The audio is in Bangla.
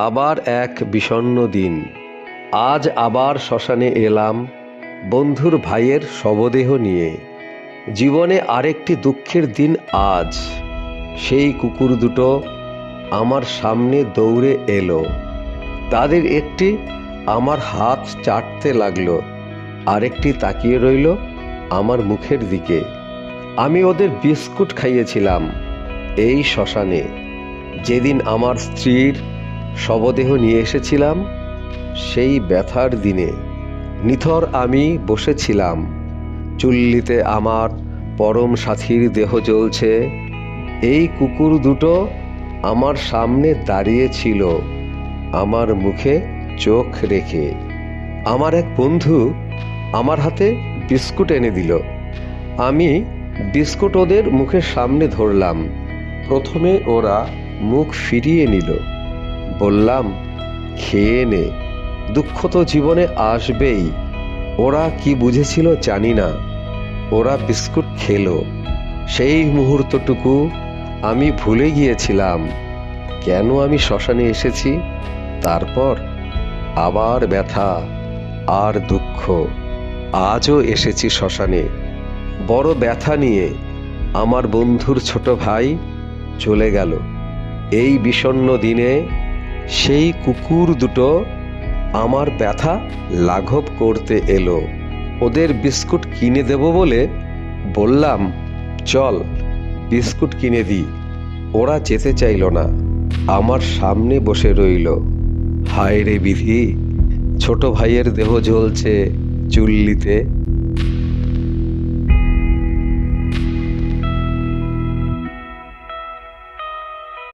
আবার এক বিষণ্ণ দিন। আজ আবার শ্মশানে এলাম বন্ধুর ভাইয়ের শবদেহ নিয়ে। জীবনে আরেকটি দুঃখের দিন আজ। সেই কুকুর দুটো আমার সামনে দৌড়ে এলো। তাদের একটি আমার হাত চাটতে লাগল, আরেকটি তাকিয়ে রইল আমার মুখের দিকে। আমি ওদের বিস্কুট খাইয়েছিলাম এই শ্মশানে। যেদিন আমার স্ত্রীর শবদেহ নিয়ে এসেছিলাম, সেই ব্যথার দিনে। নিথর আমি বসেছিলাম, চুল্লিতে আমার পরম সাথীর দেহ জ্বলছে। এই কুকুর দুটো আমার সামনে দাঁড়িয়ে ছিল, আমার মুখে চোখ রেখে। আমার এক বন্ধু আমার হাতে বিস্কুট এনে দিল। আমি বিস্কুট ওদের মুখের সামনে ধরলাম। প্রথমে ওরা মুখ ফিরিয়ে নিল। বললাম, খেয়ে নে, দুঃখ তো জীবনে আসবেই। ওরা কি বুঝেছিল জানি না। ওরা বিস্কুট খেলো। সেই মুহূর্তটুকু আমি ভুলে গিয়েছিলাম। কেন আমি শ্মশানে এসেছি? তারপর আবার ব্যথা আর দুঃখ। আজও এসেছি শ্মশানে। বড় ব্যথা নিয়ে আমার বন্ধুর ছোট ভাই চলে গেল। এই বিষণ্ণ দিনে সেই কুকুর দুটো আমার ব্যথা লাঘব করতে এলো। ওদের বিস্কুট কিনে দেব বলে বললাম, চল, বিস্কুট কিনে দিই। ওরা যেতে চাইল না। আমার সামনে বসে রইল। হায় রে বিধি, ছোট ভাইয়ের দেহ জ্বলছে চুল্লিতে।